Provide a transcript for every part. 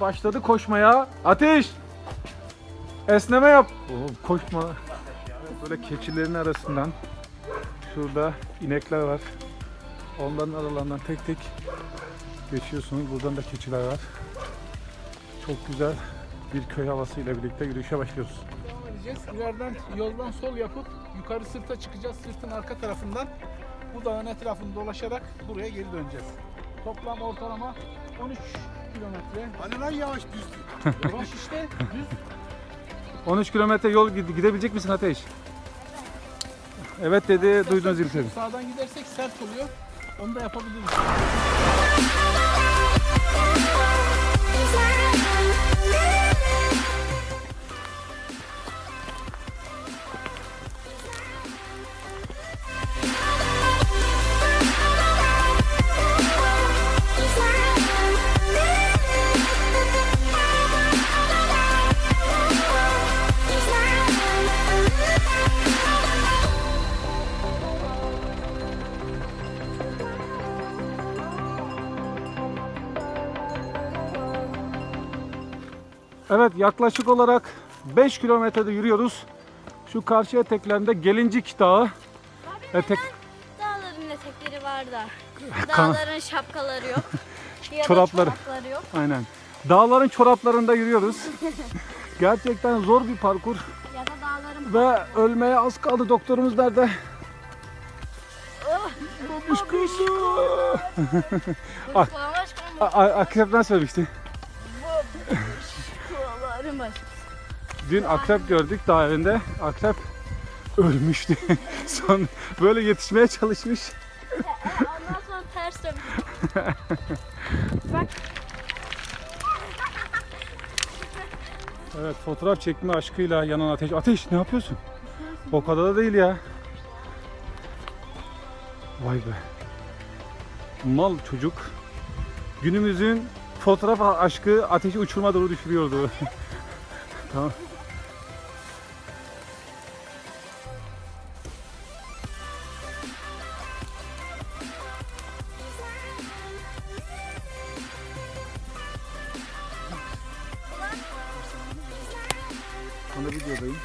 başladı koşmaya. Ateş! Esneme yap. Oo, koşma. Böyle keçilerin arasından şurada inekler var. Onların aralarından tek tek geçiyorsunuz. Buradan da keçiler var. Çok güzel bir köy havasıyla birlikte yürüyüşe başlıyoruz. Devam edeceğiz. İleriden yoldan sol yapıp yukarı sırta çıkacağız. Sırtın arka tarafından bu dağın etrafını dolaşarak buraya geri döneceğiz. Toplam ortalama 13 kilometre. Hani lan yavaş düzdü. Yavaş işte düz. 13 kilometre yol gide- gidebilecek misin Ateş? Evet dedi, duydunuz ilk Sağdan gidersek sert oluyor. Onu da yapabiliriz. Evet yaklaşık olarak 5 kilometrede yürüyoruz. Şu karşı eteklerinde Gelincik Dağı. Etek, Dağların etekleri var da. Dağların şapkaları yok. Ya Çorapları. çorapları yok. aynen. Dağların çoraplarında yürüyoruz. Gerçekten zor bir parkur Ya da dağların ve ölmeye az kaldı. Doktorumuz nerede? A- a- Akrep ne söylemişti? Dün akrep gördük dağ evinde. Akrep ölmüştü. Son böyle yetişmeye çalışmış. Ondan sonra ters dön. Bak Evet fotoğraf çekme aşkıyla yanan ateş. Ateş ne yapıyorsun? O kadar da değil ya. Vay be. Mal çocuk. Günümüzün fotoğraf aşkı ateşi uçurma doğru düşürüyordu. tamam. Sana videodayım.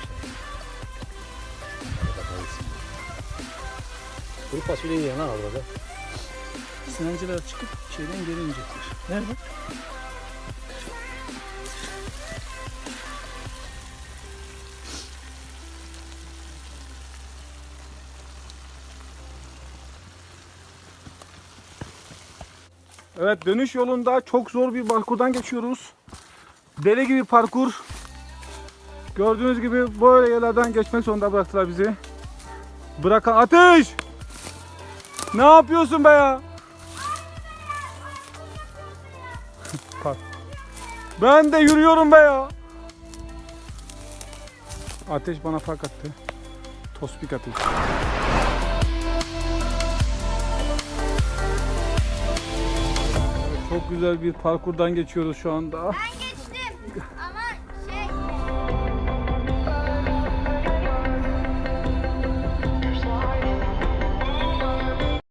Kuru fasulyeyi yiyen ha orada. Sinenciler çıkıp şeyden geri inecekler. Nerede? Evet dönüş yolunda çok zor bir parkurdan geçiyoruz. Deli gibi parkur. Gördüğünüz gibi böyle yerlerden geçmek zorunda bıraktılar bizi. Bırakan ateş! Ne yapıyorsun be ya? Ben de yürüyorum be ya. Ateş bana fark attı. Tospik ateş. Güzel bir parkurdan geçiyoruz şu anda. ben geçtim.